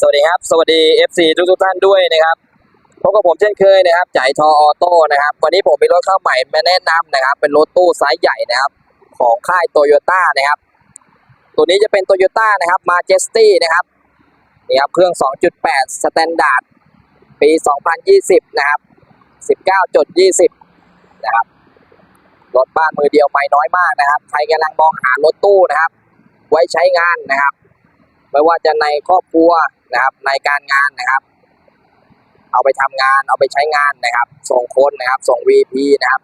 สวัสดีครับ สวัสดี FC ทุกทุกๆท่านด้วยนะครับพบกับผมเช่นเคยนะครับจ่ายทอออโต้นะครับ วันนี้ผมมีรถเข้าใหม่มาแนะนำนะครับ เป็นรถตู้ไซส์ใหญ่นะครับ ของค่ายโตโยต้านะครับ ตัวนี้จะเป็นโตโยต้านะครับมาเจสตี้นะครับนี่ครับเครื่อง 2.8 สแตนดาร์ดปี 2020 นะครับ 19.20 นะครับ รถบ้านมือเดียวไม่น้อยมากนะครับ ใครกำลังมองหารถตู้นะครับ ไว้ใช้งานนะครับ ไม่ว่าจะในครอบครัว นะครับ ในการงานนะครับ เอาไปทำงาน เอาไปใช้งานนะครับ ส่งคนนะครับ ส่ง VP นะครับ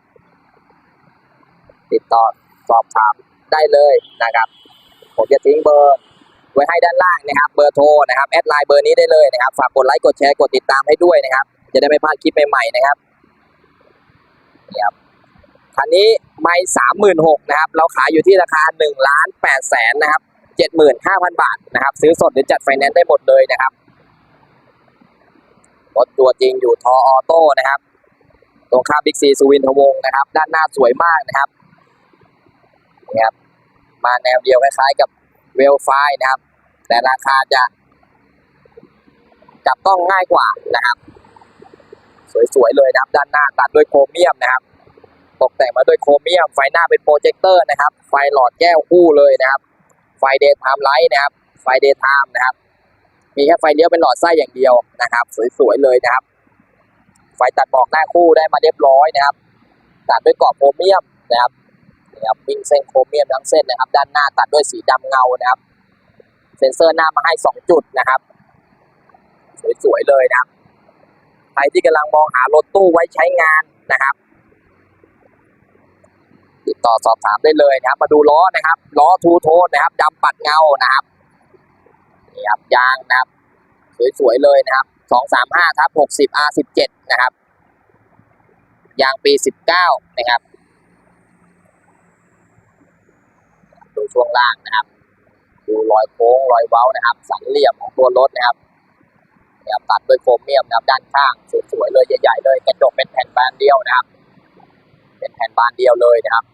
ติดต่อสอบถามได้เลยนะครับ ผมจะทิ้งเบอร์ไว้ให้ด้านล่างนะครับ เบอร์โทรนะครับแอดไลน์เบอร์นี้ได้เลยนะครับ ฝากกดไลค์กดแชร์กดติดตามให้ด้วยนะครับ จะได้ไม่พลาดคลิปใหม่ๆนะครับนี่ครับคันนี้ไม่สามหมื่นหกนะครับ เราขายอยู่ที่ราคาหนึ่งล้านแปดแสนนะครับ เจ็ดหมื่นห้าพันบาทนะครับ ซื้อสดหรือจัดไฟแนนซ์ได้หมดเลยนะครับรถตัวจริงอยู่ทอออโต้นะครับ ตรงข้ามบิ๊กซีสุวินทวงศ์นะครับ ด้านหน้าสวยมากนะครับนี่ครับ มาแนวเดียวคล้ายๆกับเวลไฟนะครับ แต่ราคาจะจับต้องง่ายกว่านะครับ สวยๆเลยนะครับ ด้านหน้าตัดด้วยโครเมียมนะครับตกแต่งมาด้วยโครเมียมไฟหน้าเป็นโปรเจคเตอร์นะครับ ไฟหลอดแก้วคู่เลยนะครับ ไฟเดย์ไทม์ไลท์นะครับไฟเดย์ไทม์นะครับ มีแค่ไฟเลี้ยวเป็นหลอดไส้อย่างเดียวนะครับ สวยๆเลยนะครับ ไฟตัดหมอกหน้าคู่ได้มาเรียบร้อยนะครับ ตัดด้วยกรอบโครเมียมนะครับนี่ครับวิ่งเส้นโครเมียมทั้งเส้นนะครับ ด้านหน้าตัดด้วยสีดำเงานะครับ เซ็นเซอร์หน้ามาให้สองจุดนะครับ สวยๆเลยนะครับใครที่กำลังมองหารถตู้ไว้ใช้งานนะครับ ติดต่อสอบถามได้เลยนะครับ มาดูล้อนะครับล้อทูโทนนะครับดำปัดเงานะครับนี่ครับยางนะครับ สวยๆเลยนะครับสองสามห้าทับหกสิบ R สิบเจ็ดนะครับยางปีสิบเก้านะครับดูช่วงล่างนะครับ ดูรอยโค้งรอยเว้านะครับ สันเหลี่ยมของตัวรถนะครับเนี่ยตัดด้วยโครเมียมนะครับด้านข้างสวยๆเลยใหญ่ๆเลยกระจกเป็นแผ่นบานเดียวนะครับ เป็นแผ่นบานเดียวเลยนะครับ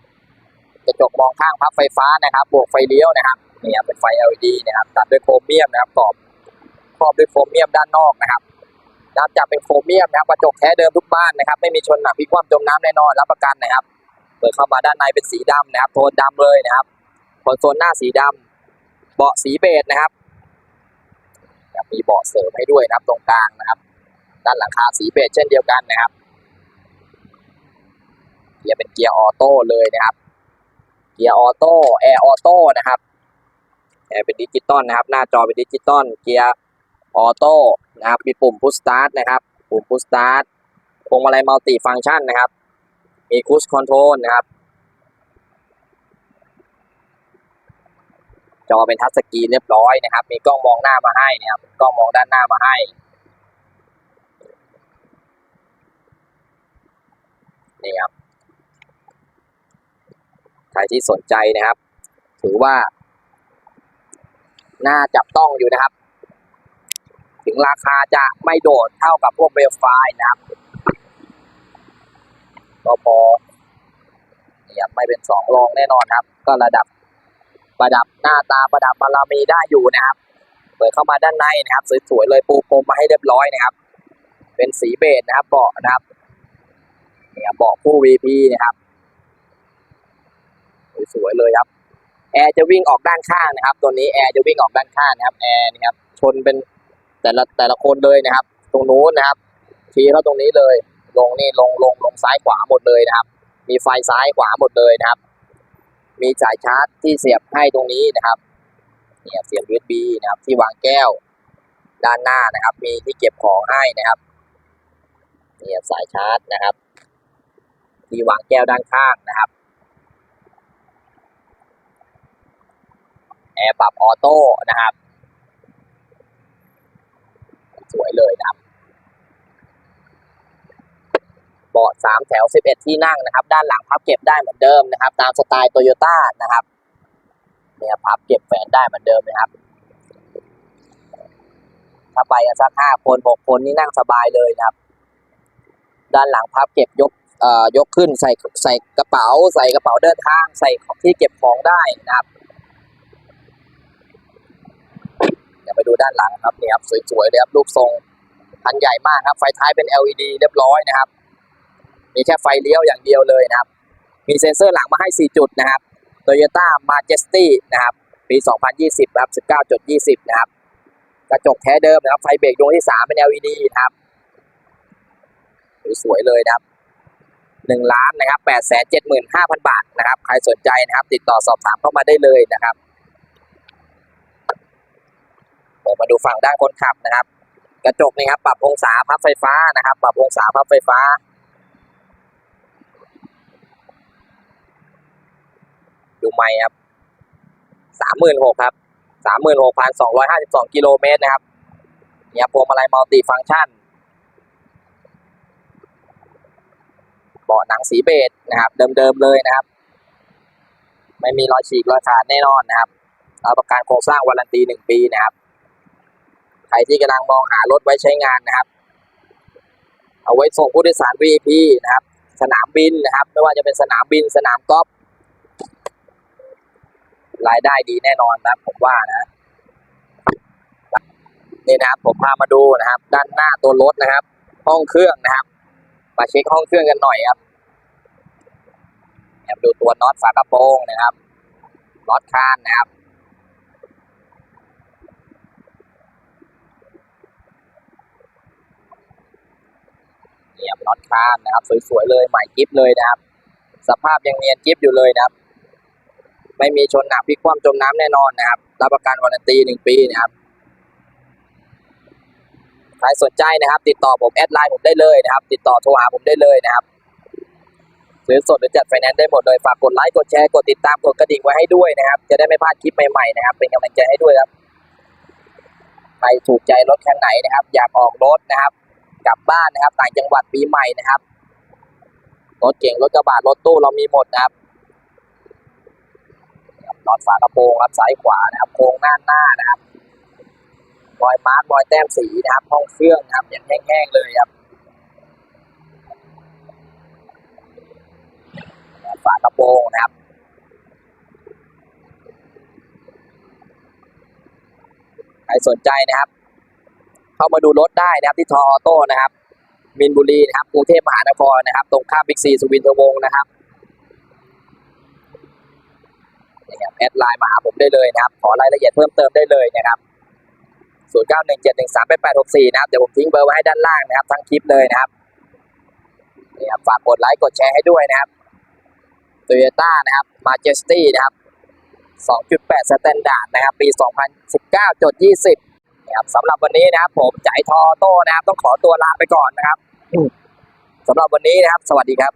กระจกมองข้างพับไฟฟ้านะครับ บวกไฟเลี้ยวนะครับนี่ยเป็นไฟ LED นะครับ ตัดด้วยโครเมียมนะครับกรอบครอบด้วยโครเมียมด้านนอกนะครับนับจากเป็นโครเมียมนะครับกระจกแท้เดิมทุกบ้านนะครับ ไม่มีชนหนักพิกคว่ำจมน้ำแน่นอนรับประกันนะครับ เปิดเข้ามาด้านในเป็นสีดำนะครับ โทนดำเลยนะครับคอนโซลหน้าสีดำเบาะสีเบจนะครับมีเบาะเสริมให้ด้วยนะครับตรงกลางนะครับ ด้านหลังคาสีเบจเช่นเดียวกันนะครับเกียร์เป็นเกียร์ออโต้เลยนะครับ เกียร์ออโต้แอร์ออโต้นะครับแอร์เป็นดิจิตอลนะครับ หน้าจอเป็นดิจิตอลเกียร์ออโต้นะครับมีปุ่มพุชสตาร์ทนะครับ ปุ่มพุชสตาร์ทพวงมาลัยมัลติฟังก์ชันนะครับ มีคูสคอนโทรลนะครับ จอเป็นทัชสกรีนเรียบร้อยนะครับ มีกล้องมองหน้ามาให้นะครับกล้องมองด้านหน้ามาให้นี่ครับ ที่สนใจนะครับ ถือว่า น่าจับต้องอยู่นะครับ ถึงราคาจะไม่โดดเท่ากับพวกเบลไฟนะครับก็พอเนี่ยไม่เป็นสองรองแน่นอนครับ ก็ระดับประดับหน้าตาประดับบารมีได้อยู่นะครับ เปิดเข้ามาด้านในนะครับสวยๆเลยปูพรมมาให้เรียบร้อยนะครับ เป็นสีเบจนะครับเบาะนะครับเนี่ยเบาะผู้ VP นะครับ สวยๆเลยครับแอร์จะวิ่งออกด้านข้างนะครับ ตัวนี้แอร์จะวิ่งออกด้านข้างนะครับแอร์นี่ครับชนเป็นแต่ละแต่ละคนเลยนะครับ ตรงนู้นนะครับทีเข้าตรงนี้เลย ลงนี่ลงลงลงซ้ายขวาหมดเลยนะครับ มีไฟซ้ายขวาหมดเลยนะครับ มีสายชาร์จที่เสียบให้ตรงนี้นะครับเนี่ยเสียบ USB นะครับ ที่วางแก้วด้านหน้านะครับ มีที่เก็บของให้นะครับเนี่ยสายชาร์จนะครับ ที่วางแก้วด้านข้างนะครับ แอร์ปรับออโต้นะครับ สวยเลยนะครับเบาะสามแถวสิบเอ็ดที่นั่งนะครับ ด้านหลังพับเก็บได้เหมือนเดิมนะครับ ตามสไตล์โตโยต้านะครับเนี่ยพับเก็บแฝนได้เหมือนเดิมนะครับ ถ้าไปกันสักห้าคนหกคนนี่นั่งสบายเลยนะครับ ด้านหลังพับเก็บยกเอ่อยกขึ้นใส่ใส่กระเป๋า ใส่กระเป๋าเดินทาง ใส่ที่เก็บของได้นะครับ เดี๋ยว ไปดูด้านหลังครับนี่ครับสวยๆเลยครับรูปทรงคันใหญ่มากครับ ไฟท้ายเป็น LED เรียบร้อยนะครับ มีแค่ไฟเลี้ยวอย่างเดียวเลยนะครับ มีเซ็นเซอร์หลังมาให้ 4 จุดนะครับ Toyota Majesty นะครับ ปี 2020ครับ 19.20 นะครับ กระจกแท้เดิมนะครับ ไฟเบรกดวงที่ 3 เป็น LED นะครับ สวยๆเลยนะครับหนึ่งล้านนะครับแปดแสนเจ็ดหมื่นห้าพันบาทนะครับ ใครสนใจนะครับ ติดต่อสอบถามเข้ามาได้เลยนะครับเดี๋ยว มาดูฝั่งด้านคนขับนะครับ กระจกนี่ครับ ปรับองศาพับไฟฟ้านะครับ ปรับองศาพับไฟฟ้า ดูไม่ครับสามหมื่นหกครับสามหมื่นหกพันสองร้อยห้าสิบสองกิโลเมตรนะครับเนี่ยพวงมาลัยมัลติฟังก์ชันเบาะหนังสีเบจนะครับ เดิมๆเลยนะครับ ไม่มีรอยฉีกรอยขาดแน่นอนนะครับรับประกันโครงสร้างวารันตีหนึ่งปีนะครับ ใครที่กำลังมองหารถไว้ใช้งานนะครับ เอาไว้ส่งผู้โดยสาร VIP นะครับ สนามบินนะครับ ไม่ว่าจะเป็นสนามบินสนามกอล์ฟรายได้ดีแน่นอนนะครับผมว่านะนี่นะครับผมพามาดูนะครับ ด้านหน้าตัวรถนะครับ ห้องเครื่องนะครับ มาเช็คห้องเครื่องกันหน่อยครับแอบดูตัวน็อตฝากระโปรงนะครับน็อตคานนะครับ เนี่ยน็อตคานนะครับ สวยๆเลยใหม่กิฟเลยนะครับ สภาพยังเนียนกิฟอยู่เลยนะครับ ไม่มีชนหนักพลิกคว่ำจมน้ำแน่นอนนะครับ รับประกันวารันตีหนึ่งปีนะครับใครสนใจนะครับ ติดต่อผมแอดไลน์ผมได้เลยนะครับ ติดต่อโทรหาผมได้เลยนะครับซื้อสดหรือจัดไฟแนนซ์ได้หมดเลยฝากกดไลค์กดแชร์กดติดตามกดกระดิ่งไว้ให้ด้วยนะครับ จะได้ไม่พลาดคลิปใหม่ๆนะครับ เป็นกำลังใจให้ด้วยครับใครถูกใจรถคันไหนนะครับ อยากออกรถนะครับ กลับบ้านนะครับ ต่างจังหวัดปีใหม่นะครับรถเก่งรถกระบะรถตู้เรามีหมดนะครับนอตฝากระโปรงครับซ้ายขวานะครับโครงหน้าหน้านะครับรอยมาร์กรอยแต้มสีนะครับ ห้องเครื่องนะครับอย่างแห้งๆเลยครับฝากระโปรงนะครับใครสนใจนะครับ เข้ามาดูรถได้นะครับที่ทอออโต้นะครับ มินบุรีนะครับกรุงเทพมหานครนะครับ ตรงข้ามบิ๊กซีสุวินทวงศ์นะครับนี่ครับแอดไลน์มาหาผมได้เลยนะครับ ขอรายละเอียดเพิ่มเติมได้เลยนะครับ0 9 1 7 1 3 8 8 6 4 นะครับ เดี๋ยวผมทิ้งเบอร์ไว้ให้ด้านล่างนะครับ ทั้งคลิปเลยนะครับนี่ครับฝากกดไลค์กดแชร์ให้ด้วยนะครับ Toyota นะครับ Majesty นะครับ 2.8 Standard นะครับ ปี 2019.20 นะครับสำหรับวันนี้นะครับ ผมจ่ายทออโต้นะครับ ต้องขอตัวลาไปก่อนนะครับสำหรับวันนี้นะครับ สวัสดีครับ